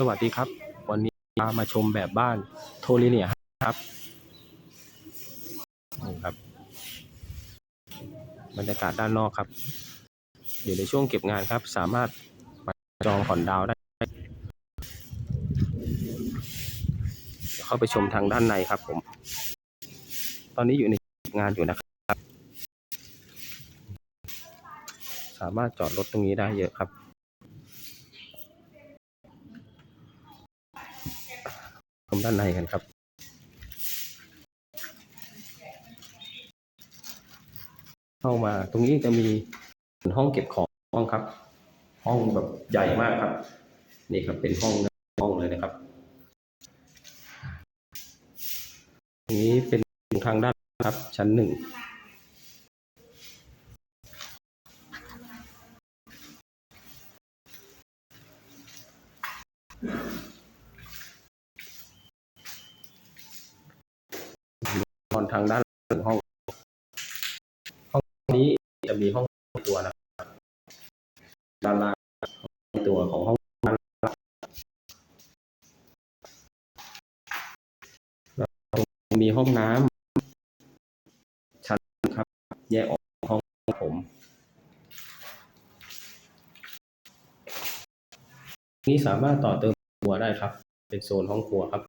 สวัสดีครับ วันนี้พามาชมแบบบ้านโทลิเนียครับนี่ครับ บรรยากาศด้านนอกครับ อยู่ในช่วงเก็บงานครับ สามารถมาจองผ่อนดาวได้เดี๋ยวเข้าไปชมทางด้านในครับผม ตอนนี้อยู่ในเก็บงานอยู่นะครับ สามารถจอดรถตรงนี้ได้เยอะครับ มด้านในกันครับ เข้ามาตรงนี้จะมีห้องเก็บของห้องครับ ห้องแบบใหญ่มากครับ นี่ครับเป็นห้องห้องเลยนะครับตรงนี้เป็นทางด้านครับชั้นหนึ่ง นอนทางด้านหลังห้อง ห้องนี้จะมีห้องตัวนะครับด้านล่างตัวของห้องด้านล่างแล้วมีห้องน้ำชั้นครับ แยกออกห้องผมนี้สามารถต่อเติมครัวได้ครับ เป็นโซนห้องครัวครับ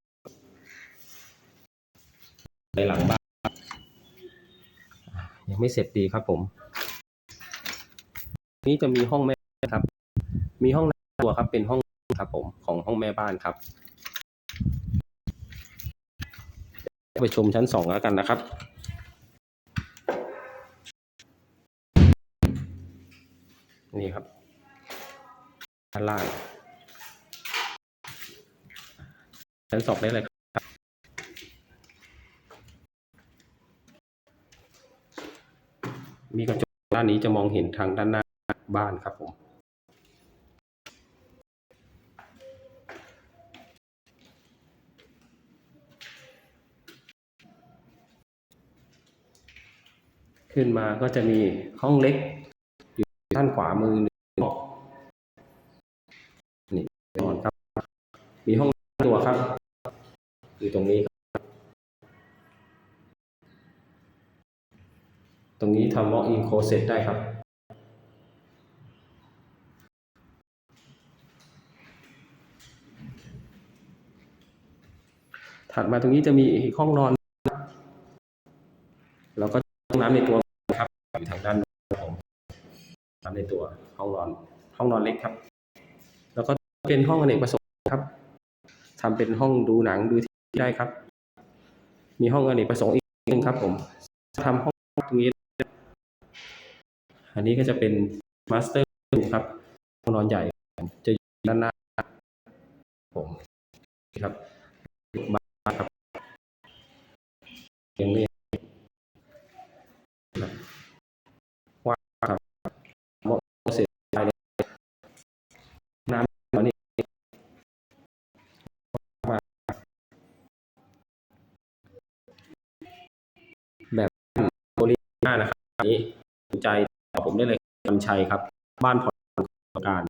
ในหลังบ้านยังไม่เสร็จดีครับผม นี้จะมีห้องแม่ครับ มีห้องน้ำตัวครับ เป็นห้องครับผมของห้องแม่บ้านครับไปชมชั้นสองแล้วกันนะครับนี่ครับด้านล่างชั้นสองได้เลยครับ มีกระจกด้านนี้จะมองเห็นทางด้านหน้าบ้านครับผมขึ้นมาก็จะมีห้องเล็ก อยู่ด้านขวามือหนึ่งนี่นอนครับ มีห้องตัวครับ อยู่ตรงนี้ ตรงนี้ทำ walk in closet ได้ครับ ถัดมาตรงนี้จะมีอีกห้องนอน แล้วก็ห้องน้ำในตัวครับอยู่ทางด้านของน้ำในตัวห้องนอนห้องนอนเล็กครับ แล้วก็เป็นห้องอเนกประสงค์ครับทำเป็นห้องดูหนังดูทีวีได้ครับ มีห้องอเนกประสงค์อีกหนึ่งครับ ผมทำห้องตรงนี้ อันนี้ก็จะเป็นมาสเตอร์ครับห้องนอนใหญ่ จะอยู่ด้านหน้าผมครับบ้าครับยังไม่ครับว่าครับเหมาะเสร็จภายในน้ำตอนนี้มาแบบโบลิน่านะครับอัน ชัยครับ บ้านผ่อนประการ